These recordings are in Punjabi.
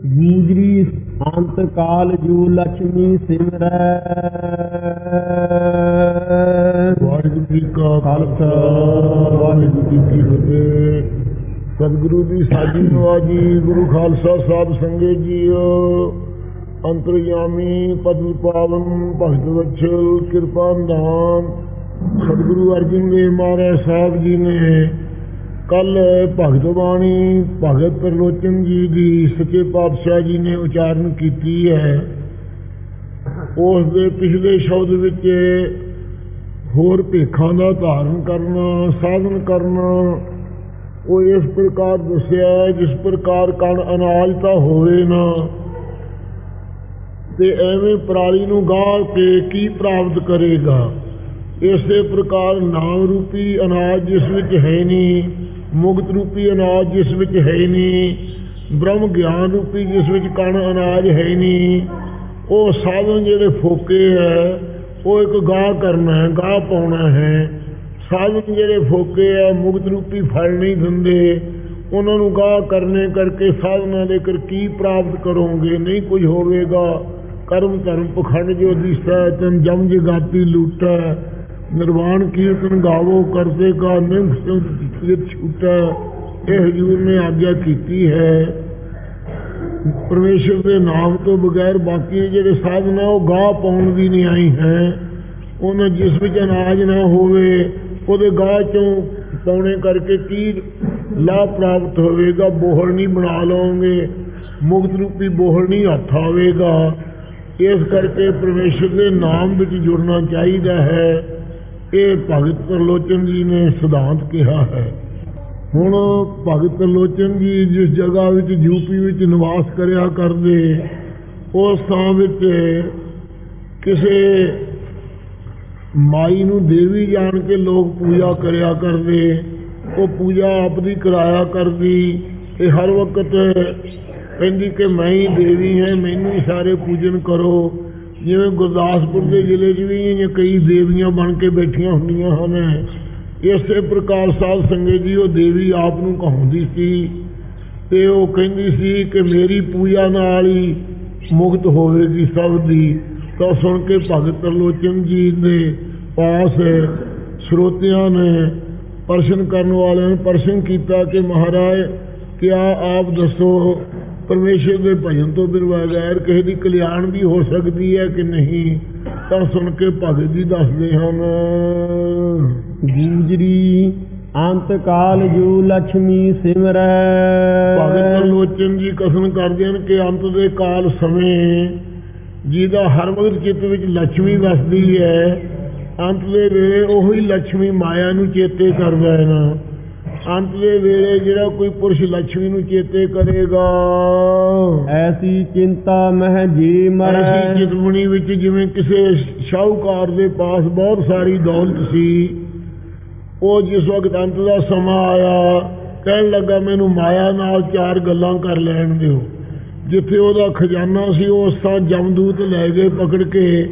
ਗੂੰਜਰੀ ਅੰਤ ਕਾਲ ਜੂ ਲక్ష్ਮੀ ਸਿਮਰੈ। ਵਾਹਿਗੁਰੂ ਜੀ ਕਾ ਖਾਲਸਾ ਵਾਹਿਗੁਰੂ ਜੀ ਕੀ ਫਤਿਹ। ਸਤਿਗੁਰੂ ਦੀ ਸਾਜੀ ਨਵਾਜੀ ਗੁਰੂ ਖਾਲਸਾ ਸਾਹਿਬ ਸੰਗੇ ਜੀਓ। ਅੰਤਰਯਾਮੀ ਪਦਮ ਪਾਵਨ ਭਗਤ ਵਛਲ ਕਿਰਪਾ ਨਿਧਾਨ ਸਤਿਗੁਰੂ ਅਰਜਨ ਦੇਵ ਮਹਾਰਾਜ ਸਾਹਿਬ ਜੀ ਨੇ ਕੱਲ ਭਗਤ ਬਾਣੀ, ਭਗਤ ਪ੍ਰਲੋਚਨ ਜੀ ਦੀ ਸੱਚੇ ਪਾਤਸ਼ਾਹ ਜੀ ਨੇ ਉਚਾਰਨ ਕੀਤੀ ਹੈ। ਉਸ ਦੇ ਪਿਛਲੇ ਸ਼ਬਦ ਵਿੱਚ ਹੋਰ ਭੇਖਾਂ ਦਾ ਧਾਰਨ ਕਰਨਾ, ਸਾਧਨ ਕਰਨਾ, ਉਹ ਇਸ ਪ੍ਰਕਾਰ ਦੱਸਿਆ ਜਿਸ ਪ੍ਰਕਾਰ ਕਣ ਅਨਾਜ ਤਾਂ ਹੋਵੇ ਨਾ, ਤੇ ਐਵੇਂ ਪਰਾਲੀ ਨੂੰ ਗਾਹ ਕੇ ਕੀ ਪ੍ਰਾਪਤ ਕਰੇਗਾ? ਇਸੇ ਪ੍ਰਕਾਰ ਨਾਮ ਰੂਪੀ ਅਨਾਜ ਜਿਸ ਵਿੱਚ ਹੈ ਨਹੀਂ ਮੁਗਤ ਰੂਪੀ ਅਨਾਜ ਜਿਸ ਵਿੱਚ ਹੈ ਨਹੀਂ, ਬ੍ਰਹਮ ਗਿਆਨ ਰੂਪੀ ਜਿਸ ਵਿੱਚ ਕਣ ਅਨਾਜ ਹੈ ਨਹੀਂ, ਉਹ ਸਾਧਨ ਜਿਹੜੇ ਫੋਕੇ ਹੈ, ਉਹ ਇੱਕ ਗਾਹ ਕਰਨਾ ਹੈ, ਗਾਹ ਪਾਉਣਾ ਹੈ। ਸਾਧਨ ਜਿਹੜੇ ਫੋਕੇ ਹੈ ਮੁਗਤ ਰੂਪੀ ਫਲ ਨਹੀਂ ਦਿੰਦੇ। ਉਹਨਾਂ ਨੂੰ ਗਾਹ ਕਰਨੇ ਕਰਕੇ ਸਾਧਨਾ ਦੇ ਕਰ ਕੀ ਪ੍ਰਾਪਤ ਕਰੋਗੇ? ਨਹੀਂ ਕੁਝ ਹੋਵੇਗਾ। ਕਰਮ ਧਰਮ ਪਖੰਡ ਜੋ ਦਿਸੈ ਤਨ ਜਮ ਜਗਾਤੀ ਲੂਟੈ। ਨਿਰਵਾਣ ਕੀਰਤਨ ਗਾਵੋ ਕਰਤੇ ਕਾ ਨਿੰਖ ਸੰਤ ਛੂਟੈ, ਇਹ ਹਜੂਰ ਨੇ ਆਗਿਆ ਕੀਤੀ ਹੈ। ਪਰਮੇਸ਼ਰ ਦੇ ਨਾਮ ਤੋਂ ਬਗੈਰ ਬਾਕੀ ਜਿਹੜੇ ਸਾਧਨ ਆ, ਉਹ ਗਾਹ ਪਾਉਣ ਦੀ ਨਹੀਂ ਆਈ ਹੈ। ਉਹਨਾਂ ਜਿਸ ਵਿੱਚ ਅਨਾਜ ਨਾ ਹੋਵੇ, ਉਹਦੇ ਗਾਹ ਚੋਂ ਪਾਉਣੇ ਕਰਕੇ ਕੀ ਲਾਭ ਪ੍ਰਾਪਤ ਹੋਵੇਗਾ, ਬੋਹੜ ਨਹੀਂ ਬਣਾ ਲਓਗੇ ਮੁਕਤ ਰੂਪੀ ਬੋਹੜ ਨਹੀਂ ਹੱਥ ਆਵੇਗਾ। ਇਸ ਕਰਕੇ ਪਰਮੇਸ਼ਰ ਦੇ ਨਾਮ ਵਿੱਚ ਜੁੜਨਾ ਚਾਹੀਦਾ ਹੈ। ਇਹ ਭਗਤ ਤਰਲੋਚਨ ਜੀ ਨੇ ਸਿਧਾਂਤ ਕਿਹਾ ਹੈ। ਹੁਣ ਭਗਤ ਤਰਲੋਚਨ ਜੀ ਜਿਸ ਜਗ੍ਹਾ ਵਿੱਚ ਯੂਪੀ ਵਿੱਚ ਨਿਵਾਸ ਕਰਿਆ ਕਰਦੇ, ਉਸ ਥਾਂ ਵਿੱਚ ਕਿਸੇ ਮਾਈ ਨੂੰ ਦੇਵੀ ਜਾਣ ਕੇ ਲੋਕ ਪੂਜਾ ਕਰਿਆ ਕਰਦੇ, ਉਹ ਪੂਜਾ ਆਪਦੀ ਕਰਾਇਆ ਕਰਦੀ ਇਹ ਹਰ ਵਕਤ ਕਹਿੰਦੀ ਕਿ ਮੈਂ ਹੀ ਦੇਵੀ ਹਾਂ, ਮੈਨੂੰ ਹੀ ਸਾਰੇ ਪੂਜਨ ਕਰੋ। ਜਿਵੇਂ ਗੁਰਦਾਸਪੁਰ ਦੇ ਜ਼ਿਲ੍ਹੇ 'ਚ ਵੀ ਕਈ ਦੇਵੀਆਂ ਬਣ ਕੇ ਬੈਠੀਆਂ ਹੁੰਦੀਆਂ ਹਨ। ਇਸੇ ਪ੍ਰਕਾਰ ਸਾਧ ਸੰਗਤ ਜੀ, ਉਹ ਦੇਵੀ ਆਪ ਨੂੰ ਕਹਾਉਂਦੀ ਸੀ ਤੇ ਉਹ ਕਹਿੰਦੀ ਸੀ ਕਿ ਮੇਰੀ ਪੂਜਾ ਨਾਲ ਹੀ ਮੁਕਤ ਹੋਵੇਗੀ ਸਭ ਦੀ। ਤਾਂ ਸੁਣ ਕੇ ਭਗਤ ਤਰਲੋਚਨ ਜੀ ਦੇ ਪਾਸ ਸਰੋਤਿਆਂ ਨੇ ਪ੍ਰਸ਼ਨ ਕਰਨ ਵਾਲਿਆਂ ਨੇ ਪ੍ਰਸ਼ਨ ਕੀਤਾ ਕਿ ਮਹਾਰਾਜ, ਕਿਆ ਆਪ ਦੱਸੋ ਪਰਮੇਸ਼ਰ ਦੇ ਭਜਨ ਤੋਂ ਬਿਨ ਬਗੈਰ ਕਿਸੇ ਦੀ ਕਲਿਆਣ ਵੀ ਹੋ ਸਕਦੀ ਹੈ ਕਿ ਨਹੀਂ? ਤਾਂ ਸੁਣ ਕੇ ਭਗਤ ਜੀ ਦੱਸਦੇ ਹਨ ਗੂਜਰੀ ਅੰਤ ਕਾਲ ਜੂ ਲక్ష్ਮੀ ਸਿਮਰੈ। ਭਗਤ ਲੋਚਨ ਜੀ ਕਸਮ ਕਰਦੇ ਹਨ ਕਿ ਅੰਤ ਦੇ ਕਾਲ ਸਮੇਂ ਜਿਹਦਾ ਹਰ ਵਕਤ ਚਿੱਤ ਵਿੱਚ ਲక్ష్ਮੀ ਵਸਦੀ ਹੈ ਅੰਤ ਦੇ ਵੇਲੇ ਉਹੀ ਲక్ష్ਮੀ ਮਾਇਆ ਨੂੰ ਚੇਤੇ ਕਰਦਾ ਹੈ ਨਾ ਅੰਤ ਦੇ ਵੇਲੇ ਜਿਹੜਾ ਕੋਈ ਪੁਰਸ਼ ਲక్ష్ਮੀ ਨੂੰ ਚੇਤੇ ਕਰੇਗਾ। ਐਸੀ ਚਿੰਤਾ ਮਹਿ ਜੀ ਮਰ। ਐਸੀ ਚਿਤਮਣੀ ਵਿੱਚ ਜਿਵੇਂ ਕਿਸੇ ਸ਼ਾਹੂਕਾਰ ਦੇ ਪਾਸ ਬਹੁਤ ਸਾਰੀ ਦੌਲਤ ਸੀ ਉਹ ਜਿਸ ਵਕਤ ਅੰਤ ਦਾ ਸਮਾਂ ਆਇਆ ਕਹਿਣ ਲੱਗਾ ਮੈਨੂੰ ਮਾਇਆ ਨਾਲ ਚਾਰ ਗੱਲਾਂ ਕਰ ਲੈਣ ਦਿਓ। ਜਿੱਥੇ ਉਹਦਾ ਖਜ਼ਾਨਾ ਸੀ ਉਸ ਤਾਂ ਜਮਦੂਤ ਲੈ ਗਏ ਪਕੜ ਕੇ।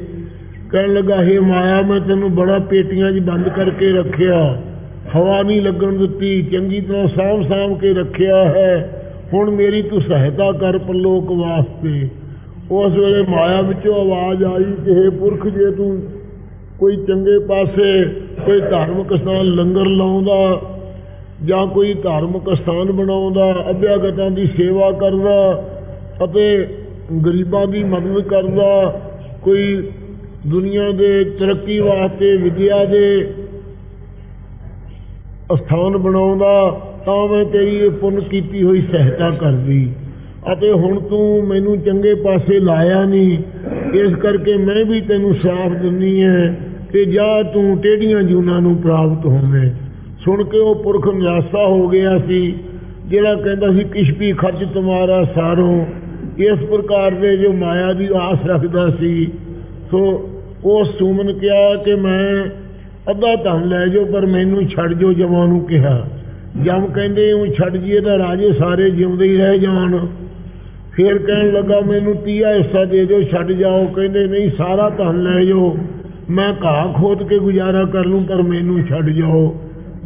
ਕਹਿਣ ਲੱਗਾ ਹੇ ਮਾਇਆ ਮੈਂ ਤੈਨੂੰ ਬੜਾ ਪੇਟੀਆਂ 'ਚ ਬੰਦ ਕਰਕੇ ਰੱਖਿਆ। ਹਵਾ ਨਹੀਂ ਲੱਗਣ ਦਿੱਤੀ, ਚੰਗੀ ਤਰ੍ਹਾਂ ਸਾਂਭ ਸਾਂਭ ਕੇ ਰੱਖਿਆ ਹੈ। ਹੁਣ ਮੇਰੀ ਤੂੰ ਸਹਾਇਤਾ ਕਰ ਪਰਲੋਕ ਵਾਸਤੇ। ਉਸ ਵੇਲੇ ਮਾਇਆ ਵਿੱਚੋਂ ਆਵਾਜ਼ ਆਈ ਕਿ हे ਪੁਰਖ, ਜੇ ਤੂੰ ਕੋਈ ਚੰਗੇ ਪਾਸੇ ਕੋਈ ਧਾਰਮਿਕ ਸਥਾਨ ਲੰਗਰ ਲਾਉਂਦਾ ਜਾਂ ਕੋਈ ਧਾਰਮਿਕ ਸਥਾਨ ਬਣਾਉਂਦਾ ਅਭਿਆਗਤਾਂ ਦੀ ਸੇਵਾ ਕਰਦਾ ਅਤੇ ਗਰੀਬਾਂ ਦੀ ਮਦਦ ਕਰਦਾ, ਕੋਈ ਦੁਨੀਆ ਦੇ ਤਰੱਕੀ ਵਾਸਤੇ ਵਿਦਿਆ ਦੇ ਅਸਥਾਨ ਬਣਾਉਂਦਾ, ਤਾਂ ਮੈਂ ਤੇਰੀ ਇਹ ਪੁੰਨ ਕੀਤੀ ਹੋਈ ਸਹਾਇਤਾ ਕਰਦੀ। ਅਤੇ ਹੁਣ ਤੂੰ ਮੈਨੂੰ ਚੰਗੇ ਪਾਸੇ ਲਾਇਆ ਨਹੀਂ। ਇਸ ਕਰਕੇ ਮੈਂ ਵੀ ਤੈਨੂੰ ਸਾਫ਼ ਦਿੰਨੀ ਹੈ ਕਿ ਜਾ ਤੂੰ ਟੇਢੀਆਂ ਜੂਨਾਂ ਨੂੰ ਪ੍ਰਾਪਤ ਹੋਵੇਂ। ਸੁਣ ਕੇ ਉਹ ਪੁਰਖ ਨਿਰਾਸ਼ਾ ਹੋ ਗਿਆ ਸੀ, ਜਿਹੜਾ ਕਹਿੰਦਾ ਸੀ ਕਿਛ ਵੀ ਖਰਚ ਤੁਮਾਰਾ ਸਾਰੋਂ। ਇਸ ਪ੍ਰਕਾਰ ਦੇ ਜੋ ਮਾਇਆ ਦੀ ਆਸ ਰੱਖਦਾ ਸੀ, ਸੋ ਉਹ ਸੂਮਨ ਕਿਹਾ ਕਿ ਮੈਂ ਅੱਧਾ ਧਨ ਲੈ ਜਾਓ, ਪਰ ਮੈਨੂੰ ਛੱਡ ਜਾਓ ਜਮਾਂ ਨੂੰ ਕਿਹਾ। ਜਮ ਕਹਿੰਦੇ ਉਹ ਛੱਡ ਜੀਏ ਤਾਂ ਰਾਜੇ ਸਾਰੇ ਜਿਉਂਦੇ ਹੀ ਰਹਿ ਜਾਣ। ਫਿਰ ਕਹਿਣ ਲੱਗਾ, ਮੈਨੂੰ ਤੀਆ ਹਿੱਸਾ ਦੇ ਦਿਓ, ਛੱਡ ਜਾਓ। ਕਹਿੰਦੇ, ਨਹੀਂ, ਸਾਰਾ ਧਨ ਲੈ ਜਾਓ। ਮੈਂ ਘਾਹ ਖੋਦ ਕੇ ਗੁਜ਼ਾਰਾ ਕਰ ਲੂੰ, ਪਰ ਮੈਨੂੰ ਛੱਡ ਜਾਓ।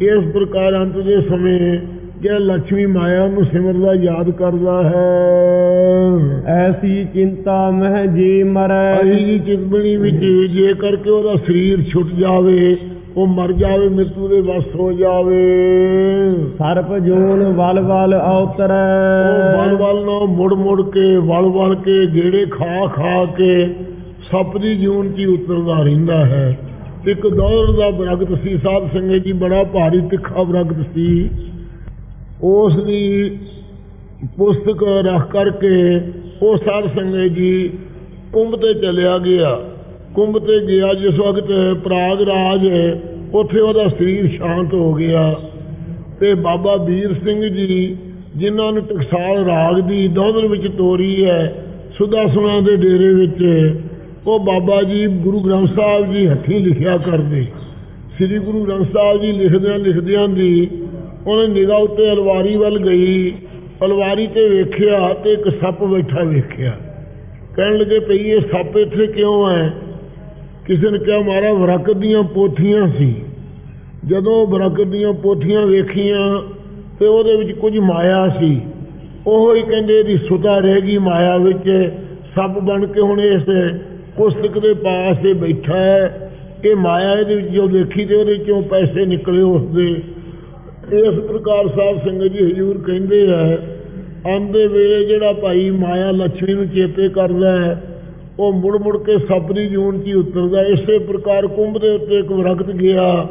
ਇਸ ਪ੍ਰਕਾਰ ਅੰਤ ਦੇ ਸਮੇਂ ਜਿਹੜਾ ਲక్ష్ਮੀ ਮਾਇਆ ਨੂੰ ਸਿਮਰਦਾ ਯਾਦ ਕਰਦਾ ਹੈ। ਐਸੀ ਚਿੰਤਾ ਮਹਿ ਜੀ ਮਰੈ। ਅਹੀ ਜੀ ਚਿਤਬਣੀ ਵਿੱਚ ਜੇ ਕਰਕੇ ਉਹਦਾ ਸਰੀਰ ਛੁੱਟ ਜਾਵੇ ਉਹ ਮਰ ਜਾਵੇ ਮ੍ਰਿਤੂ ਦੇ ਵਸ ਹੋ ਜਾਵੇ। ਸਰਪ ਜੂਨ ਵਲ ਵਲ ਉਹ ਵਲ ਔਤਰੈ ਵਲ ਨਾ ਮੁੜ ਮੁੜ ਕੇ ਵਲ ਵਲ ਕੇ ਗੇੜੇ ਖਾ ਖਾ ਕੇ ਸੱਪ ਦੀ ਜੂਨ 'ਚ ਉਤਰਦਾ ਰਹਿੰਦਾ ਹੈ। ਇੱਕ ਦੌਰ ਦਾ ਬਰਗਤ ਸੀ ਸਾਧ ਸੰਗਤ ਜੀ ਬੜਾ ਭਾਰੀ ਤਿੱਖਾ ਬਰਗਤ ਸੀ। ਉਸ ਦੀ ਪੁਸਤਕ ਰੱਖ ਕਰਕੇ ਉਹ ਸਾਧ ਸੰਗਤ ਜੀ ਕੁੰਭ ਤੇ ਚਲਿਆ ਗਿਆ। ਕੁੰਭ ਤੇ ਗਿਆ, ਜਿਸ ਵਕਤ ਪ੍ਰਾਗ ਰਾਜ ਉੱਥੇ ਉਹਦਾ ਸਰੀਰ ਸ਼ਾਂਤ ਹੋ ਗਿਆ ਤੇ ਬਾਬਾ ਵੀਰ ਸਿੰਘ ਜੀ, ਜਿਨ੍ਹਾਂ ਨੂੰ ਟਕਸਾਲ ਰਾਗ ਦੀ ਦੋਦਰ ਵਿੱਚ ਤੋਰੀ ਹੈ, ਸੁਦਾ ਸੁਣਾ ਦੇ ਡੇਰੇ ਵਿੱਚ ਉਹ ਬਾਬਾ ਜੀ ਗੁਰੂ ਗ੍ਰੰਥ ਸਾਹਿਬ ਜੀ ਹੱਥੀਂ ਲਿਖਿਆ ਕਰਦੇ। ਸ੍ਰੀ ਗੁਰੂ ਗ੍ਰੰਥ ਸਾਹਿਬ ਜੀ ਲਿਖਦਿਆਂ ਲਿਖਦਿਆਂ ਦੀ ਉਹਨੇ ਨਿਗਾਹ ਉੱਤੇ ਅਲਵਾਰੀ ਵੱਲ ਗਈ ਅਲਵਾਰੀ ਤੇ ਵੇਖਿਆ ਤੇ ਇੱਕ ਸੱਪ ਬੈਠਾ ਵੇਖਿਆ। ਕਹਿਣ ਲੱਗੇ, ਭਈ ਇਹ ਸੱਪ ਇੱਥੇ ਕਿਉਂ ਹੈ? ਕਿਸੇ ਨੇ ਕਿਹਾ, ਮਾਰਾ ਵਰਕਤ ਦੀਆਂ ਪੋਥੀਆਂ ਸੀ। ਜਦੋਂ ਬਰਕਤ ਦੀਆਂ ਪੋਥੀਆਂ ਵੇਖੀਆਂ ਤੇ ਉਹਦੇ ਵਿੱਚ ਕੁਝ ਮਾਇਆ ਸੀ, ਉਹ ਹੀ ਕਹਿੰਦੇ, ਇਹਦੀ ਸੁਤਾ ਰਹਿ ਗਈ ਮਾਇਆ ਵਿੱਚ। ਸੱਪ ਬਣ ਕੇ ਹੁਣ ਇਸ ਪੁਸਤਕ ਦੇ ਪਾਸ ਇਹ ਬੈਠਾ ਹੈ। ਇਹ ਮਾਇਆ ਇਹਦੇ ਵਿੱਚ ਜੋ ਦੇਖੀ ਤੇ ਉਹਦੇ ਚੋਂ ਪੈਸੇ ਨਿਕਲੇ ਉਸਦੇ। ਇਸ ਪ੍ਰਕਾਰ ਸਾਹਿਬ ਸੰਗਤ ਜੀ ਹਜੂਰ ਕਹਿੰਦੇ ਆ ਆਂਦੇ ਵੇਲੇ ਜਿਹੜਾ ਭਾਈ ਮਾਇਆ ਲక్ష్ਮੀ ਨੂੰ ਚੇਤੇ ਕਰਦਾ ਹੈ, ਉਹ ਮੁੜ ਮੁੜ ਕੇ ਸੱਪ ਜੂਨ 'ਚ ਹੀ ਉਤਰਦਾ ਇਸੇ ਪ੍ਰਕਾਰ ਕੁੰਭ ਦੇ ਉੱਤੇ ਇੱਕ ਵਰਗਤ ਗਿਆ।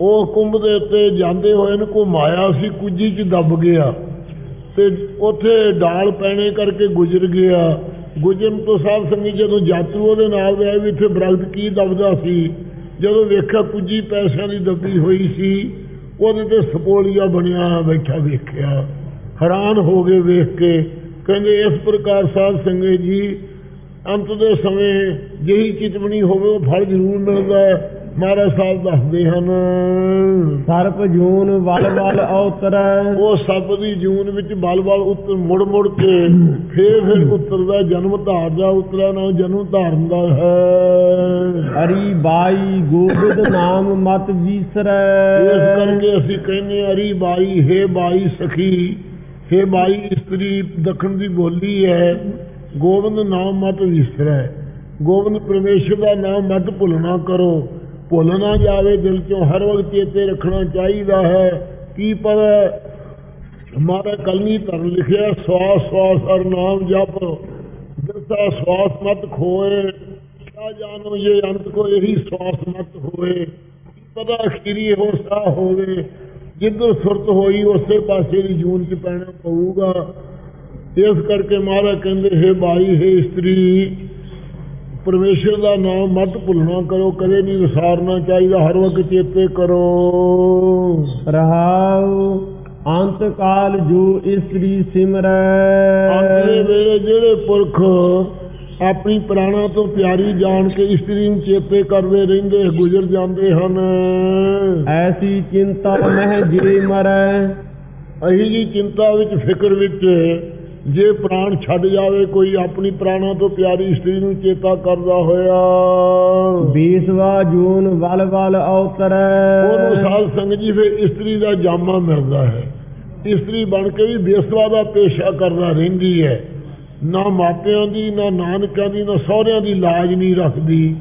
ਉਹ ਕੁੰਭ ਦੇ ਉੱਤੇ ਜਾਂਦੇ ਹੋਏ ਨੂੰ ਕੋ ਮਾਇਆ ਸੀ, ਕੁੱਜੀ 'ਚ ਦੱਬ ਗਿਆ। ਤੇ ਉੱਥੇ ਡਾਲ ਪੈਣੇ ਕਰਕੇ ਗੁਜ਼ਰ ਗਿਆ। ਗੁਜਰਨ ਤੋਂ ਸਾਧ ਸੰਗੀ ਜਦੋਂ ਯਾਤਰੂ ਉਹਦੇ ਨਾਲ ਦੇ ਵੀ ਇੱਥੇ ਬਰਗਤ ਕੀ ਦੱਬਦਾ ਸੀ, ਜਦੋਂ ਵੇਖਿਆ ਕੁੱਜੀ ਪੈਸਿਆਂ ਦੀ ਦੱਬੀ ਹੋਈ ਸੀ ਉਹਦੇ ਤੇ ਸਪੋਲੀਆ ਬਣਿਆ, ਬੈਠਾ ਵੇਖਿਆ। ਹੈਰਾਨ ਹੋ ਗਏ ਵੇਖ ਕੇ। ਕਹਿੰਦੇ, ਇਸ ਪ੍ਰਕਾਰ ਸਾਧ ਸੰਗਤ ਜੀ, ਅੰਤ ਦੇ ਸਮੇਂ ਜਿਹੀ ਚਿਤਵਣੀ ਹੋਵੇ, ਉਹ ਫਲ ਜ਼ਰੂਰ ਮਿਲਦਾ ਹੈ। ਮਹਾਰਾਜ ਸਾਹਿਬ ਦੱਸਦੇ ਹਨ। ਸਰਪ ਜੂਨ ਵਲ ਵਲ ਔਤਰੈ। ਉਹ ਸੱਪ ਦੀ ਜੂਨ ਵਿੱਚ ਬਲ-ਬਲ ਉੱਤਰ ਮੁੜ ਮੁੜ ਕੇ ਫੇਰ ਫੇਰ ਉਤਰਦਾ ਜਨਮ ਧਾਰਦਾ ਉਤਰਿਆ ਨਾ ਜਨਮ ਧਾਰਦਾ ਹੈ। ਹਰੀ ਬਾਈ ਗੋਬਿੰਦ ਨਾਮ ਮਤ ਵੀਸਰੈ। ਇਸ ਕਰਕੇ ਅਸੀਂ ਕਹਿੰਦੇ ਹਾਂ, ਅਰੀ ਬਾਈ ਹੈ ਬਾਈ ਸਖੀ ਹੈ ਬਾਈ ਇਸਤਰੀ ਦੱਖਣ ਦੀ ਬੋਲੀ ਹੈ। ਗੋਬਿੰਦ ਨਾਮ ਮਤ ਵਿਸਰੈ। ਗੋਬਿੰਦ ਪਰਮੇਸ਼ਰ ਦਾ ਨਾਮ ਮਤ ਭੁੱਲਣਾ ਕਰੋ। ਭੁੱਲ ਨਾ ਜਾਵੇ ਦਿਲ ਚੋਂ, ਹਰ ਵਕਤ ਚੇਤੇ ਰੱਖਣਾ ਚਾਹੀਦਾ ਹੈ। ਕੀ ਪਰ ਹਮਾਰਾ ਕਲਮੀ ਧਰ ਲਿਖਿਆ, ਸਵਾਸ ਸਵਾਸ, ਹਰ ਨਾਮ ਜਪ। ਦਿਲਸਾ ਸਵਾਸ ਮਤ ਖੋਏ, ਕਿਆ ਜਾਣੋ ਇਹ ਅੰਤ ਕੋ ਇਹੀ ਸਵਾਸ ਮਤ ਹੋਏ। ਪਤਾ ਅਖੀਰੀ ਹੋ ਸਾ ਹੋਵੇ, ਜਿੱਧਰ ਸੁਰਤ ਹੋਈ ਉਸੇ ਪਾਸੇ ਦੀ ਜੂਨ ਚ ਪੈਣਾ ਪਊਗਾ। ਇਸ ਕਰਕੇ ਮਹਾਰਾਜ ਕਹਿੰਦੇ, ਹੈ ਬਾਈ ਹੈ ਇਸਤਰੀ ਪਰਮੇਸ਼ਰ ਦਾ ਨਾਮ ਮਤ ਭੁੱਲਣਾ ਕਰੋ ਕਦੇ ਨਹੀਂ ਵਿਸਾਰਨਾ ਚਾਹੀਦਾ ਹਰ ਵਕਤ ਚੇਤੇ ਕਰੋ। ਰਹਾਉ ਅੰਤ ਕਾਲ ਜੂ ਇਸਤਰੀ ਸਿਮਰੈ। ਵੇਲੇ ਜਿਹੜੇ ਪੁਰਖ ਆਪਣੀ ਪ੍ਰਾਣਾ ਤੋਂ ਪਿਆਰੀ ਜਾਣ ਕੇ ਇਸਤਰੀ ਨੂੰ ਚੇਤੇ ਕਰਦੇ ਰਹਿੰਦੇ ਗੁਜ਼ਰ ਜਾਂਦੇ ਹਨ। ਐਸੀ ਚਿੰਤਾ ਮਹਿ ਜੀ ਮਰੈ। ਅਹੀ ਜੀ ਚਿੰਤਾ ਵਿੱਚ ਫਿਕਰ ਵਿੱਚ ਜੇ ਪ੍ਰਾਣ ਛੱਡ ਜਾਵੇ ਕੋਈ ਆਪਣੀ ਪ੍ਰਾਣਾ ਤੋਂ ਪਿਆਰੀ ਇਸਤਰੀ ਨੂੰ ਚੇਤਾ ਕਰਦਾ ਹੋਇਆ। ਬੀਸਵਾ ਜੂਨ ਵਲ ਵਲ ਔਤਰੈ ਉਹਨੂੰ ਸਾਧ ਸੰਗਤ ਜੀ ਫਿਰ ਇਸਤਰੀ ਦਾ ਜਾਮਾ ਮਿਲਦਾ ਹੈ। ਇਸਤਰੀ ਬਣ ਕੇ ਵੀ ਬੇਸਵਾ ਦਾ ਪੇਸ਼ਾ ਕਰਦਾ ਰਹਿੰਦੀ ਹੈ। ਨਾ ਮਾਪਿਆਂ ਦੀ ਨਾ ਨਾਨਕਾਂ ਦੀ ਨਾ ਸਹੁਰਿਆਂ ਦੀ ਲਾਜ ਨਹੀਂ ਰੱਖਦੀ।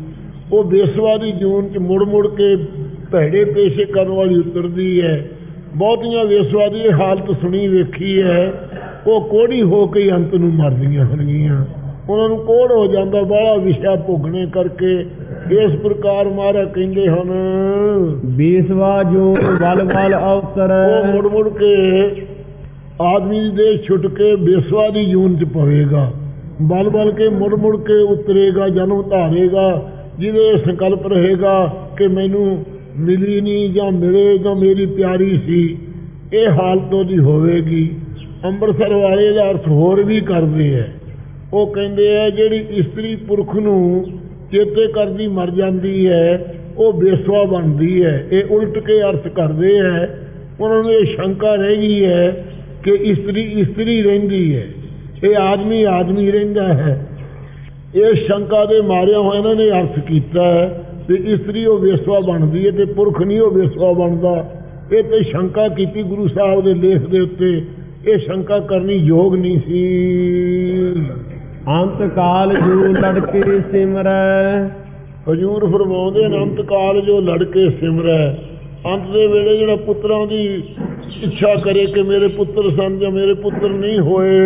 ਉਹ ਬੇਸਵਾ ਦੀ ਜੂਨ ਚ ਮੁੜ ਮੁੜ ਕੇ ਭੈੜੇ ਪੇਸ਼ੇ ਕਰਨ ਵਾਲੀ ਉਤਰਦੀ ਹੈ। ਬਹੁਤੀਆਂ ਵੇਸਵਾ ਦੀ ਹਾਲਤ ਸੁਣੀ ਵੇਖੀ ਹੈ। ਉਹ ਕੋੜੀ ਹੋ ਕੇ ਅੰਤ ਨੂੰ ਮਰਦੀਆਂ ਹੋਣਗੀਆਂ। ਉਹਨਾਂ ਨੂੰ ਕੋੜ ਹੋ ਜਾਂਦਾ ਬਾਹਲਾ ਵਿਸ਼ਾ ਭੋਗਣੇ ਕਰਕੇ। ਇਸ ਪ੍ਰਕਾਰ ਮਾਰਾ ਕਹਿੰਦੇ ਹਨ ਬੀਸਵਾ ਜੂਨ ਵਲ ਵਲ ਉਹ ਔਤਰੈ ਮੁੜ ਮੁੜ ਕੇ ਆਦਮੀ ਦੀ ਛੁੱਟ ਕੇ ਬੇਸਵਾ ਦੀ ਜੂਨ ਚ ਪਵੇਗਾ। ਬਲ ਬਲ ਕੇ ਮੁੜ ਮੁੜ ਕੇ ਉਤਰੇਗਾ ਜਨਮ ਧਾਰੇਗਾ ਜਿਹਦੇ ਸੰਕਲਪ ਰਹੇਗਾ ਕਿ ਮੈਨੂੰ ਮਿਲੀ ਨਹੀਂ ਜਾਂ ਮਿਲੇ ਜਾਂ ਮੇਰੀ ਪਿਆਰੀ ਸੀ ਇਹ ਹਾਲਤ ਉਹਦੀ ਹੋਵੇਗੀ। ਅੰਮ੍ਰਿਤਸਰ ਵਾਲੇ ਦਾ ਅਰਥ ਹੋਰ ਵੀ ਕਰਦੇ ਐ। ਉਹ ਕਹਿੰਦੇ ਆ ਜਿਹੜੀ ਇਸਤਰੀ ਪੁਰਖ ਨੂੰ ਚੇਤੇ ਕਰਦੀ ਮਰ ਜਾਂਦੀ ਹੈ ਉਹ ਬੇਸਵਾ ਬਣਦੀ ਹੈ ਇਹ ਉਲਟ ਕੇ ਅਰਥ ਕਰਦੇ ਹੈ ਉਹਨਾਂ ਨੂੰ ਇਹ ਸ਼ੰਕਾ ਰਹਿ ਗਈ ਹੈ ਕਿ ਇਸਤਰੀ ਇਸਤਰੀ ਰਹਿੰਦੀ ਹੈ ਇਹ ਆਦਮੀ ਆਦਮੀ ਰਹਿੰਦਾ ਹੈ। ਇਹ ਸ਼ੰਕਾ ਦੇ ਮਾਰਿਆ ਹੋਇਆ ਇਹਨਾਂ ਨੇ ਅਰਥ ਕੀਤਾ ਹੈ ਕਿ ਇਸਤਰੀ ਉਹ ਬੇਸਵਾ ਬਣਦੀ ਹੈ ਤੇ ਪੁਰਖ ਨਹੀਂ ਉਹ ਬੇਸਵਾ ਬਣਦਾ। ਇਹ ਤੇ ਸ਼ੰਕਾ ਕੀਤੀ ਗੁਰੂ ਸਾਹਿਬ ਦੇ ਲੇਖ ਦੇ ਉੱਤੇ। ਇਹ ਸ਼ੰਕਾ ਕਰਨੀ ਯੋਗ ਨਹੀਂ ਸੀ। ਅੰਤ ਕਾਲ ਜੂ ਲੜਕੇ ਸਿਮਰੈ। ਹਜੂਰ ਫਰਮਾਉਂਦੇ ਅੰਤ ਕਾਲ ਜੋ ਲੜਕੇ ਸਿਮਰੈ। ਅੰਤ ਦੇ ਵੇਲੇ ਜਿਹੜਾ ਪੁੱਤਰਾਂ ਦੀ ਇੱਛਾ ਕਰੇ ਕਿ ਮੇਰੇ ਪੁੱਤਰ ਸਨ ਜਾਂ ਮੇਰੇ ਪੁੱਤਰ ਨਹੀਂ ਹੋਏ।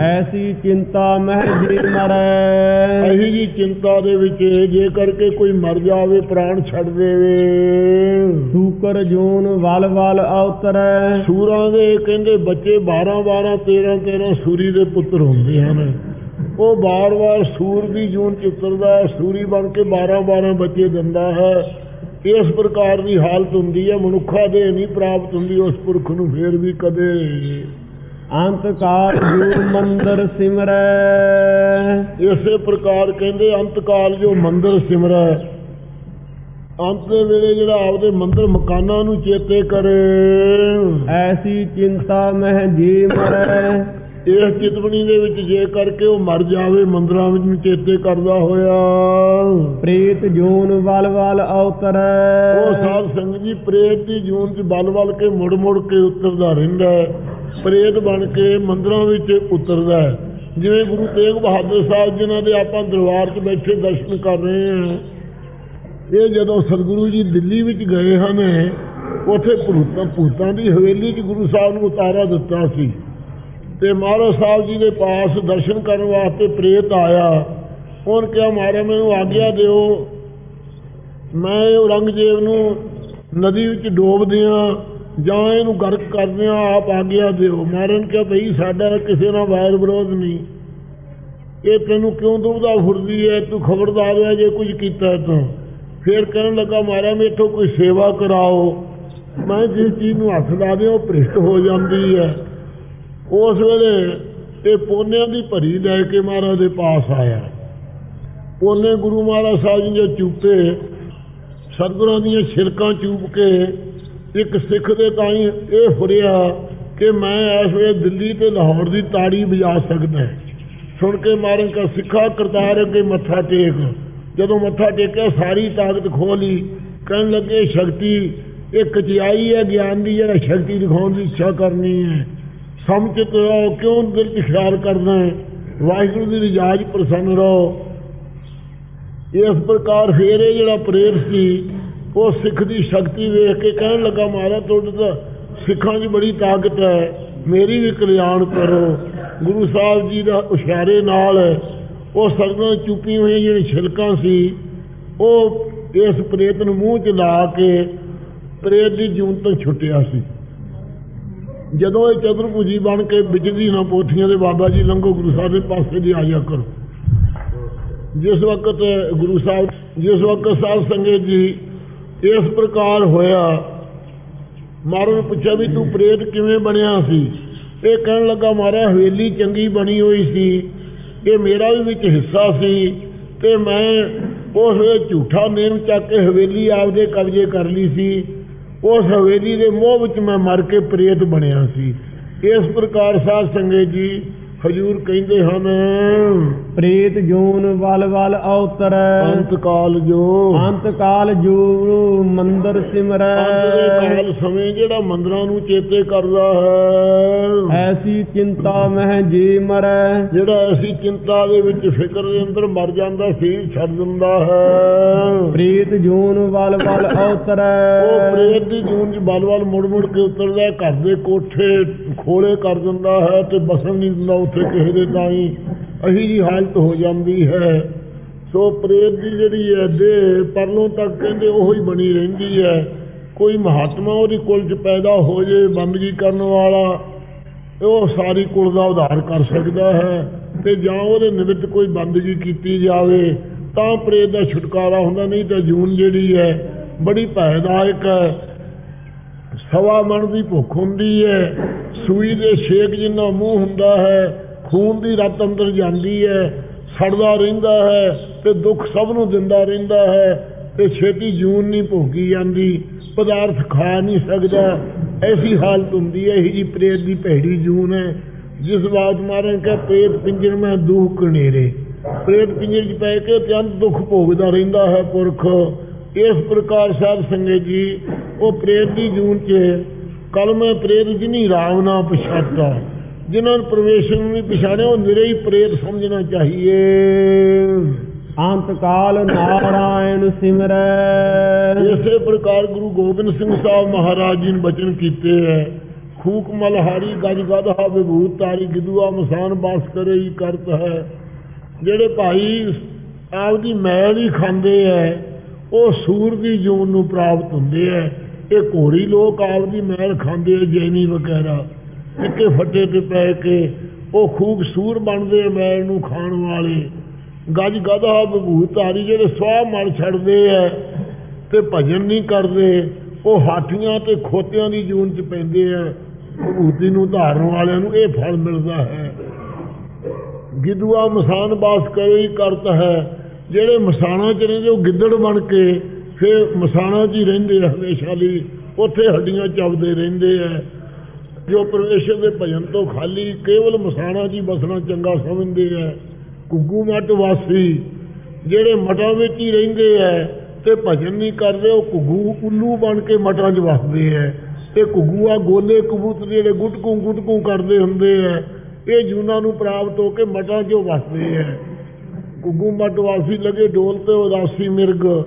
ਐਸੀ ਚਿੰਤਾ ਮਹਿ ਜੀ ਮਰੈ। ਅਹੀ ਜੀ ਚਿੰਤਾ ਦੇ ਵਿੱਚ ਜੇ ਕਰਕੇ ਕੋਈ ਮਰ ਜਾਵੇ ਪ੍ਰਾਣ ਛੱਡ ਦੇਵੇ। ਸੂਕਰ ਜੂਨ ਵਲ ਵਲ ਅਵਤਰੈ। ਸੂਰਾਂ ਦੇ ਕਹਿੰਦੇ ਬੱਚੇ 12 12 13 13 ਸੂਰੀ ਦੇ ਪੁੱਤਰ ਹੁੰਦੇ ਹਨ। ਉਹ ਬਾਰ-ਬਾਰ ਸੂਰ ਦੀ ਜੂਨ ਚ ਉਤਰਦਾ ਹੈ, ਸੂਰੀ ਬਣ ਕੇ 12 12 ਬੱਚੇ ਦਿੰਦਾ ਹੈ। ਇਸ ਪ੍ਰਕਾਰ ਦੀ ਹਾਲਤ ਹੁੰਦੀ ਹੈ ਮਨੁੱਖਾ ਦੇ ਨਹੀਂ ਪ੍ਰਾਪਤ ਹੁੰਦੀ ਉਸ ਪੁਰਖ ਨੂੰ ਫੇਰ ਵੀ ਕਦੇ। ਅੰਤ ਕਾਲ ਜੂ ਮੰਦਰ ਸਿਮਰੈ। ਇਸੇ ਪ੍ਰਕਾਰ ਕਹਿੰਦੇ ਅੰਤ ਕਾਲ ਜੋ ਮੰਦਰ ਸਿਮਰੈ। ਅੰਤ ਦੇ ਵੇਲੇ ਜਿਹੜਾ ਆਪਦੇ ਮੰਦਰ ਮਕਾਨਾਂ ਨੂੰ ਚੇਤੇ ਕਰੇ। ਐਸੀ ਚਿੰਤਾ ਮਹਿ ਜੀ ਮਰੈ। ਇਸ ਚਿਤਵਣੀ ਦੇ ਵਿੱਚ ਜੇ ਕਰਕੇ ਉਹ ਮਰ ਜਾਵੇ ਮੰਦਰਾਂ ਵਿੱਚ ਨੂੰ ਚੇਤੇ ਕਰਦਾ ਹੋਇਆ। ਪ੍ਰੇਤ ਜੂਨ ਵਲ ਵਲ ਅਵਤਰੈ। ਉਹ ਸਾਧ ਸੰਗਤ ਜੀ ਪ੍ਰੇਤ ਦੀ ਜੂਨ ਚ ਬਲ ਬਲ ਕੇ ਮੁੜ ਮੁੜ ਕੇ ਉਤਰਦਾ ਰਹਿੰਦਾ ਪ੍ਰੇਤ ਬਣ ਕੇ ਮੰਦਰਾਂ ਵਿੱਚ ਉਤਰਦਾ ਹੈ। ਜਿਵੇਂ ਗੁਰੂ ਤੇਗ ਬਹਾਦਰ ਸਾਹਿਬ ਜਿਨ੍ਹਾਂ ਦੇ ਆਪਾਂ ਦਰਬਾਰ 'ਚ ਬੈਠੇ ਦਰਸ਼ਨ ਕਰ ਰਹੇ ਹਾਂ। ਇਹ ਜਦੋਂ ਸਤਿਗੁਰੂ ਜੀ ਦਿੱਲੀ ਵਿੱਚ ਗਏ ਹਨ, ਉੱਥੇ ਭੂਤਾਂ ਭੂਤਾਂ ਦੀ ਹਵੇਲੀ 'ਚ ਗੁਰੂ ਸਾਹਿਬ ਨੂੰ ਉਤਾਰਾ ਦਿੱਤਾ ਸੀ। ਤੇ ਮਹਾਰਾਜ ਸਾਹਿਬ ਜੀ ਦੇ ਪਾਸ ਦਰਸ਼ਨ ਕਰਨ ਵਾਸਤੇ ਪ੍ਰੇਤ ਆਇਆ। ਉਹਨ ਕਿਹਾ, ਮਹਾਰਾਜ, ਮੈਨੂੰ ਆਗਿਆ ਦਿਓ। ਮੈਂ ਇਹ ਔਰੰਗਜ਼ੇਬ ਨੂੰ ਨਦੀ ਵਿੱਚ ਡੋਬ ਦਿਆਂ, ਜਾਂ ਇਹਨੂੰ ਗਰਕ ਕਰ ਦਿਆਂ, ਆਪ ਆਗਿਆ ਦਿਓ। ਮਹਾਰਾਜ ਨੇ ਕਿਹਾ, ਭਈ ਸਾਡਾ ਕਿਸੇ ਨਾਲ ਵੈਰ ਵਿਰੋਧ ਨਹੀਂ। ਇਹ ਤੈਨੂੰ ਕਿਉਂ ਦੁਬਦਾ ਫੁਰਦੀ ਹੈ ਤੂੰ ਖਬਰਦਾਰ ਹੈ ਜੇ ਕੁਝ ਕੀਤਾ ਤਾਂ। ਫਿਰ ਕਹਿਣ ਲੱਗਾ, ਮਹਾਰਾਜ ਮੇਥੋਂ ਕੋਈ ਸੇਵਾ ਕਰਾਓ। ਮੈਂ ਜਿਸ ਚੀਜ਼ ਨੂੰ ਹੱਥ ਲਾ ਦਿਆਂ, ਉਹ ਭ੍ਰਿਸ਼ਟ ਹੋ ਜਾਂਦੀ ਹੈ। ਉਸ ਵੇਲੇ ਇਹ ਪੋਨਿਆਂ ਦੀ ਭਰੀ ਲੈ ਕੇ ਮਹਾਰਾਜ ਦੇ ਪਾਸ ਆਇਆ। ਪੋਨੇ ਗੁਰੂ ਮਹਾਰਾਜ ਸਾਹਿਬ ਜੀ ਦੇ ਚੂਪੇ, ਸਤਿਗੁਰਾਂ ਦੀਆਂ ਛਿਲਕਾਂ ਚੂਪ ਕੇ, ਇੱਕ ਸਿੱਖ ਦੇ ਤਾਈਂ ਇਹ ਫੁਰਿਆ ਕਿ ਮੈਂ ਇਸ ਵੇਲੇ ਦਿੱਲੀ ਤੇ ਲਾਹੌਰ ਦੀ ਤਾੜੀ ਵਜਾ ਸਕਦਾ। ਸੁਣ ਕੇ ਮਾਰਨ ਕਾ ਸਿੱਖਾ ਕਰਤਾਰ ਅੱਗੇ ਮੱਥਾ ਟੇਕ। ਜਦੋਂ ਮੱਥਾ ਟੇਕਿਆ, ਸਾਰੀ ਤਾਕਤ ਖੋਲੀ ਕਹਿਣ ਲੱਗੇ, ਸ਼ਕਤੀ ਇਹ ਕਚਿਆਈ ਹੈ, ਗਿਆਨ ਦੀ ਜਿਹੜਾ ਸ਼ਕਤੀ ਦਿਖਾਉਣ ਦੀ ਇੱਛਾ ਕਰਨੀ ਹੈ। ਸਮਚਿਤ ਰਹੋ, ਕਿਉਂ ਦਿਲ 'ਚ ਖਿਆਲ ਕਰਨਾ ਹੈ? ਵਾਹਿਗੁਰੂ ਦੀ ਰਿਜਾਜ ਪ੍ਰਸੰਨ ਰਹੋ। ਇਸ ਪ੍ਰਕਾਰ ਫੇਰ ਇਹ ਜਿਹੜਾ ਪ੍ਰੇਰ ਸੀ, ਉਹ ਸਿੱਖ ਦੀ ਸ਼ਕਤੀ ਵੇਖ ਕੇ ਕਹਿਣ ਲੱਗਾ, ਮਹਾਰਾਜ, ਤੁਹਾਡੇ ਤਾਂ ਸਿੱਖਾਂ 'ਚ ਬੜੀ ਤਾਕਤ ਹੈ। ਮੇਰੀ ਵੀ ਕਲਿਆਣ ਕਰੋ। ਗੁਰੂ ਸਾਹਿਬ ਜੀ ਦਾ ਇਸ਼ਾਰੇ ਨਾਲ ਉਹ ਸਰਦਾਂ ਚੁੱਪੀ ਹੋਈਆਂ ਜਿਹੜੀਆਂ ਛਿਲਕਾਂ ਸੀ, ਉਹ ਇਸ ਪ੍ਰੇਤ ਨੂੰ ਮੂੰਹ 'ਚ ਲਾ ਕੇ ਪ੍ਰੇਤ ਦੀ ਜੂਨ ਤੋਂ ਛੁੱਟਿਆ ਸੀ। ਜਦੋਂ ਇਹ ਚਤੁਰਭੁਜੀ ਬਣ ਕੇ ਵਿਚਦੀ ਨਾ ਪੋਥੀਆਂ ਦੇ ਬਾਬਾ ਜੀ ਲੰਘੋ, ਗੁਰੂ ਸਾਹਿਬ ਦੇ ਪਾਸੇ ਦੀ ਆਇਆ ਕਰੋ। ਜਿਸ ਵਕਤ ਗੁਰੂ ਸਾਹਿਬ, ਜਿਸ ਵਕਤ ਸਾਧ ਸੰਗਤ ਜੀ ਇਸ ਪ੍ਰਕਾਰ ਹੋਇਆ ਮਾਰਨ ਪੁੱਛਿਆ ਵੀ ਤੂੰ ਪ੍ਰੇਤ ਕਿਵੇਂ ਬਣਿਆ ਸੀ? ਇਹ ਕਹਿਣ ਲੱਗਾ ਮਾਰਾ ਹਵੇਲੀ ਚੰਗੀ ਬਣੀ ਹੋਈ ਸੀ। ਕਿ ਮੇਰਾ ਵੀ ਵਿੱਚ ਹਿੱਸਾ ਸੀ ਤੇ ਮੈਂ ਉਸ ਝੂਠਾ ਨੇਮ ਚੱਕ ਕੇ ਹਵੇਲੀ ਆਪਦੇ ਕਬਜ਼ੇ ਕਰ ਲਈ ਸੀ। ਉਸ ਹਵੇਲੀ ਦੇ ਮੋਹ ਵਿੱਚ ਮੈਂ ਮਰ ਕੇ ਪ੍ਰੇਤ ਬਣਿਆ ਸੀ। ਇਸ ਪ੍ਰਕਾਰ ਸਾਧ ਸੰਗਤ ਜੀ ਹਜੂਰ ਕਹਿੰਦੇ ਹਨ ਪ੍ਰੇਤ ਜੂਨ ਵਲ ਵਲ ਅਵਤਰੈ ਅੰਤ ਕਾਲ ਜੋ। ਅੰਤ ਕਾਲ ਜੂ ਮੰਦਰ ਸਿਮਰੈ। ਕਾਲ ਸਮੇਂ ਜਿਹੜਾ ਮੰਦਰਾਂ ਨੂੰ ਚੇਤੇ ਕਰਦਾ ਹੈ। ਐਸੀ ਚਿੰਤਾ ਮਹਿ ਜੀ ਮਰੈ। ਜਿਹੜਾ ਐਸੀ ਚਿੰਤਾ ਦੇ ਵਿੱਚ ਫਿਕਰ ਦੇ ਅੰਦਰ ਮਰ ਜਾਂਦਾ ਸੀ ਛੱਡ ਦਿੰਦਾ ਹੈ। ਪ੍ਰੇਤ ਜੂਨ ਵਲ ਵਲ ਉਹ ਅਵਤਰੈ ਪ੍ਰੇਤ ਦੀ ਜੂਨ ਚ ਬਲ-ਬਲ ਮੁੜ-ਮੁੜ ਕੇ ਉਤਰਦਾ ਘਰ ਦੇ ਕੋਠੇ ਖੋਲੇ ਕਰ ਦਿੰਦਾ ਹੈ ਤੇ ਬਸਣ ਨਹੀਂ ਦਿੰਦਾ ਉੱਥੇ ਕਿਸੇ ਦੇ ਤਾਈ ਅਹੀ ਜੀ ਹਾਲਤ ਹੋ ਜਾਂਦੀ ਹੈ। ਸੋ ਪ੍ਰੇਤ ਦੀ ਜਿਹੜੀ ਹੈ ਦੇ ਪਰਲੋਂ ਤੱਕ ਕਹਿੰਦੇ ਉਹੀ ਬਣੀ ਰਹਿੰਦੀ ਹੈ। ਕੋਈ ਮਹਾਤਮਾ ਉਹਦੀ ਕੁਲ ਚ ਪੈਦਾ ਹੋ ਜੇ, ਬੰਦਗੀ ਕਰਨ ਵਾਲਾ ਉਹ ਸਾਰੀ ਕੁਲ ਦਾ ਉਧਾਰ ਕਰ ਸਕਦਾ ਹੈ ਤੇ ਜਾਂ ਉਹਦੇ ਨਿਮਿਤ ਕੋਈ ਬੰਦਗੀ ਕੀਤੀ ਜਾਵੇ, ਤਾਂ ਪ੍ਰੇਤ ਦਾ ਛੁਟਕਾਰਾ ਹੁੰਦਾ, ਨਹੀਂ ਤਾਂ ਜੂਨ ਜਿਹੜੀ ਹੈ, ਬੜੀ ਭੈਦਾਇਕ ਹੈ। ਸਵਾ ਮਣ ਦੀ ਭੁੱਖ ਹੁੰਦੀ ਹੈ, ਸੂਈ ਦੇ ਛੇਕ ਜਿੰਨਾ ਮੂੰਹ ਹੁੰਦਾ ਹੈ ਖੂਨ ਦੀ ਰਤ ਅੰਦਰ ਜਾਂਦੀ ਹੈ, ਸੜਦਾ ਰਹਿੰਦਾ ਹੈ ਤੇ ਦੁੱਖ ਸਭ ਨੂੰ ਦਿੰਦਾ ਰਹਿੰਦਾ ਹੈ ਤੇ ਛੇਤੀ ਜੂਨ ਨਹੀਂ ਭੋਗੀ ਜਾਂਦੀ, ਪਦਾਰਥ ਖਾ ਨਹੀਂ ਸਕਦਾ। ਐਸੀ ਹਾਲਤ ਹੁੰਦੀ ਹੈ, ਇਹ ਜੀ ਪ੍ਰੇਤ ਦੀ ਭੈੜੀ ਜੂਨ ਹੈ, ਜਿਸ ਬਾਤ ਮਾਰਨ ਕਾ ਪ੍ਰੇਤ ਪਿੰਜਰ ਮੈਂ ਦੁੱਖ ਕਨੇਰੇ ਪ੍ਰੇਤ ਪਿੰਜਰ 'ਚ ਪੈ ਕੇ ਅਤਿਅੰਤ ਦੁੱਖ ਭੋਗਦਾ ਰਹਿੰਦਾ ਹੈ ਪੁਰਖ। ਇਸ ਪ੍ਰਕਾਰ ਸਾਧ ਸੰਗਤ ਜੀ, ਉਹ ਪ੍ਰੇਤ ਦੀ ਜੂਨ ਚ ਕਲਮੇ ਪ੍ਰੇਤ ਜਿਨੀ ਰਾਮ ਨਾ ਪਛਾਤਾ। ਜਿਨ੍ਹਾਂ ਨੂੰ ਪਰਮੇਸ਼ਰ ਨੂੰ ਨਹੀਂ ਪਛਾਣਿਆ ਉਹ ਨਿਰੇ ਹੀ ਪ੍ਰੇਤ ਸਮਝਣਾ ਚਾਹੀਏ। ਅੰਤ ਕਾਲ ਨਾਰਾਇਣ ਸਿਮਰੈ। ਇਸੇ ਪ੍ਰਕਾਰ ਗੁਰੂ ਗੋਬਿੰਦ ਸਿੰਘ ਸਾਹਿਬ ਮਹਾਰਾਜ ਜੀ ਨੇ ਬਚਨ ਕੀਤੇ ਹੈ ਖੂਕ ਮਲਹਾਰੀ ਗਜ ਗਧਾ ਵਿਭੂਤ ਤਾਰੀ ਗਿਦੂਆ ਮਸਾਨ ਬਾਸ ਕਰੇ ਹੀ ਕਰਤ ਹੈ। ਜਿਹੜੇ ਭਾਈ ਆਪਦੀ ਮੈਲ ਹੀ ਖਾਂਦੇ ਐ ਉਹ ਸੂਰ ਦੀ ਜੂਨ ਨੂੰ ਪ੍ਰਾਪਤ ਹੁੰਦੇ ਐ ਇਹ ਘੋੜੀ ਲੋਕ ਆਪਦੀ ਮੈਲ ਖਾਂਦੇ ਐ ਜੈਨੀ ਵਗੈਰਾ। ਇੱਕੇ ਫੱਟੇ ਤੇ ਪੈ ਕੇ ਉਹ ਖੂਕ ਸੂਰ ਬਣਦੇ ਐ ਮੈਲ ਨੂੰ ਖਾਣ ਵਾਲੇ। ਗੱਜ ਗਧਾ ਵਿਭੂਤ ਜਿਹੜੇ ਸਵਾਹ ਮਨ ਛੱਡਦੇ ਐ ਤੇ ਭਜਨ ਨਹੀਂ ਕਰਦੇ, ਉਹ ਹਾਥੀਆਂ ਤੇ ਖੋਤਿਆਂ ਦੀ ਜੂਨ ਚ ਪੈਂਦੇ ਐ ਵਿਭੂਤੀ ਨੂੰ ਧਾਰਨ ਵਾਲਿਆਂ ਨੂੰ ਇਹ ਫਲ ਮਿਲਦਾ ਹੈ। ਗਿੱਦੂਆ ਮਸਾਨ ਬਾਸ ਕਰੇ ਹੀ ਕਰਤ ਹੈ। ਜਿਹੜੇ ਮਸਾਣਾ ਚ ਰਹਿੰਦੇ, ਉਹ ਗਿੱਦੜ ਬਣ ਕੇ ਫਿਰ ਮਸਾਣਾ 'ਚ ਹੀ ਰਹਿੰਦੇ ਹਮੇਸ਼ਾ ਲਈ। ਉੱਥੇ ਹੱਡੀਆਂ ਚੱਬਦੇ ਰਹਿੰਦੇ ਆ। ਜੋ ਪਰਮੇਸ਼ਰ ਦੇ ਭਜਨ ਤੋਂ ਖਾਲੀ ਕੇਵਲ ਮਸਾਣਾ 'ਚ ਹੀ ਬਸਣਾ ਚੰਗਾ ਸਮਝਦੇ ਆ ਕੁੱਗੂ ਮੱਟ ਵਾਸੀ, ਜਿਹੜੇ ਮਟਾਂ ਵਿੱਚ ਹੀ ਰਹਿੰਦੇ ਆ ਤੇ ਭਜਨ ਨਹੀਂ ਕਰਦੇ, ਉਹ ਕੁੱਗੂ ਉੱਲੂ ਬਣ ਕੇ ਮਟਾਂ 'ਚ ਵਸਦੇ ਆ। ਤੇ ਕੁੱਗੂਆ ਗੋਲੇ ਕਬੂਤਰ ਜਿਹੜੇ ਗੁਟਕੂ ਗੁਟਕੂ ਕਰਦੇ ਹੁੰਦੇ ਆ, ਇਹ ਜੂਨਾਂ ਨੂੰ ਪ੍ਰਾਪਤ ਹੋ ਕੇ ਮਟਾਂ 'ਚੋਂ ਵਸਦੇ ਆ। ਗੁੱਗੂ ਮੱਟ ਵਾਸੀ ਲਗੇ ਡੋਲ ਤੇ ਉਦਾਸੀ ਮਿਰਗ,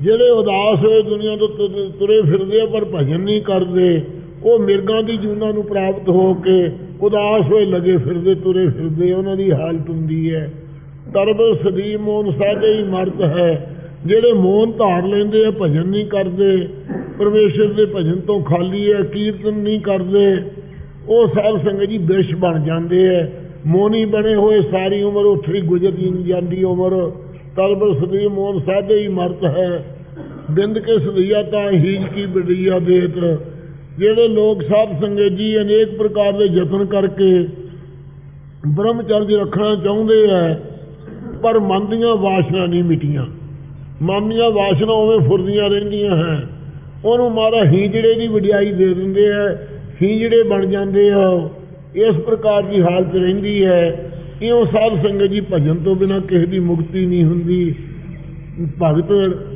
ਜਿਹੜੇ ਉਦਾਸ ਹੋਏ ਦੁਨੀਆ ਤੋਂ ਤੁਰ- ਤੁਰੇ ਫਿਰਦੇ ਆ, ਪਰ ਭਜਨ ਨਹੀਂ ਕਰਦੇ। ਉਹ ਮਿਰਗਾਂ ਦੀ ਜੂਨਾਂ ਨੂੰ ਪ੍ਰਾਪਤ ਹੋ ਕੇ ਉਦਾਸ ਹੋਏ ਲਗੇ ਫਿਰਦੇ ਤੁਰੇ ਫਿਰਦੇ, ਉਹਨਾਂ ਦੀ ਹਾਲਤ ਹੁੰਦੀ ਹੈ। ਤਰਬ ਸਦੀ ਮੋਨ ਸਾਡੇ ਹੀ ਮਰਤ ਹੈ, ਜਿਹੜੇ ਮੋਨ ਧਾਰ ਲੈਂਦੇ ਆ, ਭਜਨ ਨਹੀਂ ਕਰਦੇ, ਪਰਮੇਸ਼ਰ ਦੇ ਭਜਨ ਤੋਂ ਖਾਲੀ ਹੈ, ਕੀਰਤਨ ਨਹੀਂ ਕਰਦੇ, ਉਹ ਸਾਰ ਸੰਗਤ ਜੀ ਬਿਰਸ਼ ਬਣ ਜਾਂਦੇ ਐ ਮੋਨੀ ਬਣੇ ਹੋਏ ਸਾਰੀ ਉਮਰ ਉੱਥੇ ਹੀ ਗੁਜ਼ਰ ਜਾਂਦੀ ਉਮਰ। ਤਲਬ ਸਦੀ ਮੋਨ ਸਾਧੇ ਹੀ ਮਰਤ ਹੈ, ਬਿੰਦ ਕੇ ਸਦੀਆ ਤਾਂ ਹੀਜ ਕੀ ਬੜੀਆ ਦੇਤ। ਜਿਹੜੇ ਲੋਕ ਸਾਧ ਸੰਗਤ ਜੀ ਅਨੇਕ ਪ੍ਰਕਾਰ ਦੇ ਯਤਨ ਕਰਕੇ ਬ੍ਰਹਮਚਰਜ ਰੱਖਣਾ ਚਾਹੁੰਦੇ ਐ ਪਰ ਮਨ ਦੀਆਂ ਵਾਸ਼ਨਾ ਨਹੀਂ ਮਿਟੀਆਂ। ਮਨ ਦੀਆਂ ਵਾਸ਼ਨਾ ਉਵੇਂ ਫੁਰਦੀਆਂ ਰਹਿੰਦੀਆਂ ਹੈ। ਉਹਨੂੰ ਮਾਰਾ ਹੀਜੜੇ ਦੀ ਵਡਿਆਈ ਦੇ ਦਿੰਦੇ ਐ ਹੀਜੜੇ ਬਣ ਜਾਂਦੇ ਆ। ਇਸ ਪ੍ਰਕਾਰ ਦੀ ਹਾਲਤ ਰਹਿੰਦੀ ਹੈ। ਇਉਂ ਸਾਧ ਸੰਗਤ ਜੀ ਭਜਨ ਤੋਂ ਬਿਨਾ ਕਿਸੇ ਦੀ ਮੁਕਤੀ ਨਹੀਂ ਹੁੰਦੀ। ਭਗਤ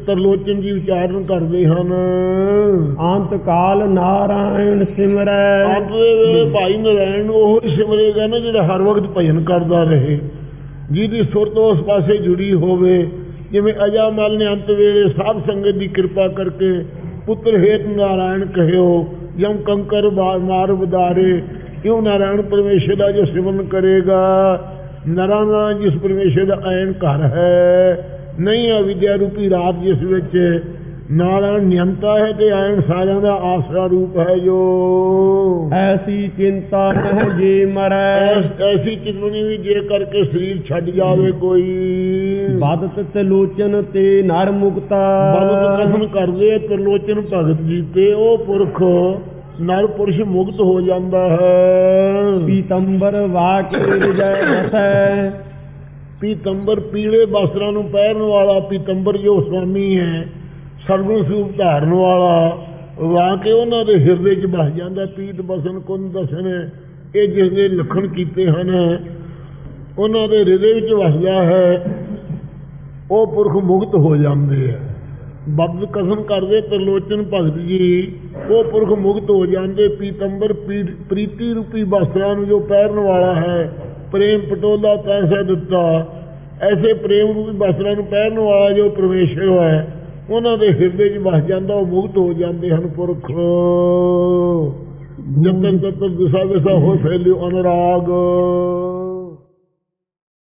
ਤਰਲੋਚਨ ਜੀ ਵਿਚਾਰਨ ਕਰਦੇ ਹਨ। ਅੰਤ ਕਾਲ ਨਾਰਾਇਣ ਸਿਮਰੈ। ਅੰਤ ਦੇ ਵੇਲੇ ਭਾਈ ਨਰੈਣ ਨੂੰ ਉਹ ਹੀ ਸਿਮਰੇਗਾ ਨਾ ਜਿਹੜਾ ਹਰ ਵਕਤ ਭਜਨ ਕਰਦਾ ਰਹੇ। ਜਿਹਦੀ ਸੁਰਤ ਉਸ ਪਾਸੇ ਜੁੜੀ ਹੋਵੇ। ਜਿਵੇਂ ਅਜਾਮਲ ਨੇ ਅੰਤ ਵੇਲੇ ਸਾਧ ਸੰਗਤ ਦੀ ਕਿਰਪਾ ਕਰਕੇ ਪੁੱਤਰ ਹੇਤ ਨਾਰਾਇਣ ਕਹਿਓ ਜਮ ਕੰਕਰ ਮਾਰ ਬਦਾਰੇ ਕਿਉਂ ਨਾਰਾਇਣ ਪਰਮੇਸ਼ਰ ਦਾ ਜੋ ਸਿਮਰਨ ਕਰੇਗਾ? ਨਰਾਣਾ ਜਿਸ ਪਰਮੇਸ਼ਰ ਦਾ ਐਨ ਘਰ ਹੈ ਨਹੀਂ ਹੈ ਵਿਦਿਆ ਰੂਪੀ ਰਾਤ ਜਿਸ ਵਿੱਚ ਨਾਰਾਇਣ ਨਿਯੰਤਾ ਹੈ ਤੇ ਐਨ ਸਾਰਿਆਂ ਦਾ ਆਸਰਾ ਰੂਪ ਹੈ ਜੋ। ਐਸੀ ਚਿੰਤਾ ਨਹਿ ਜੇ ਮਰੈ। ਐਸ- ਚਿਤਵਨੀ ਵੀ ਜੇ ਕਰਕੇ ਸਰੀਰ ਛੱਡ ਜਾਵੇ ਕੋਈ। ਬਦਤ ਤੇ ਲੋਚਨ ਤੇ ਨਰ ਮੁਕਤਾ। ਬਦਤ ਕਥਨ ਕਰਦੇ ਤਰਲੋਚਨ ਭਗਤ ਜੀ ਤੇ ਉਹ ਪੁਰਖ ਨਰ ਪੁਰਸ਼ ਮੁਕਤ ਹੋ ਜਾਂਦਾ ਹੈ। ਪੀਤੰਬਰ ਵਾਕੇ ਰਜੈ ਬਸੈ ਪੀਤੰਬਰ ਪੀਲੇ ਵਸਤਰਾਂ ਨੂੰ ਪਹਿਰਨ ਵਾਲਾ ਪੀਤੰਬਰ ਜੋ ਸੁਆਮੀ ਹੈ ਸਰਵਨ ਸਰੂਪ ਧਾਰਨ ਵਾਲਾ ਵਾ ਕੇ ਉਹਨਾਂ ਦੇ ਹਿਰਦੇ 'ਚ ਬਸ ਜਾਂਦਾ ਪੀਤ ਬਸਨ ਕੁੰਨ ਦਸਨ ਇਹ ਜਿਸ ਦੇ ਲਖਣ ਕੀਤੇ ਹਨ, ਉਹਨਾਂ ਦੇ ਹਿਰਦੇ ਵਿੱਚ ਵਸਦਾ ਹੈ, ਉਹ ਪੁਰਖ ਮੁਕਤ ਹੋ ਜਾਂਦੇ ਆ ਬਬਦ ਕਸਮ ਕਰਦੇ ਤਰਲੋਚਨ ਭਗਤ ਜੀ, ਉਹ ਪੁਰਖ ਮੁਕਤ ਹੋ ਜਾਂਦੇ, ਪੀਤੰਬਰ ਪੀ- ਪ੍ਰੀਤੀ ਰੂਪੀ ਵਸਤਰਾਂ ਨੂੰ ਜੋ ਪਹਿਰਨ ਵਾਲਾ ਹੈ ਪ੍ਰੇਮ ਪਟੋਲਾ ਪੈਸਾ ਦਿੱਤਾ। ਐਸੇ ਪ੍ਰੇਮ ਰੂਪੀ ਵਸਤਰਾਂ ਨੂੰ ਪਹਿਰਨ ਵਾਲਾ ਜੋ ਪਰਮੇਸ਼ਰ ਹੈ ਉਹਨਾਂ ਦੇ ਹਿਰਦੇ 'ਚ ਵਸ ਜਾਂਦਾ ਉਹ ਮੁਕਤ ਹੋ ਜਾਂਦੇ ਹਨ ਪੁਰਖ। ਜਤਨ ਤਤਨ ਦਿਸਾ ਵਿਸਾ ਹੋ ਫੈਲਿਓ ਅਨਰਾਗ।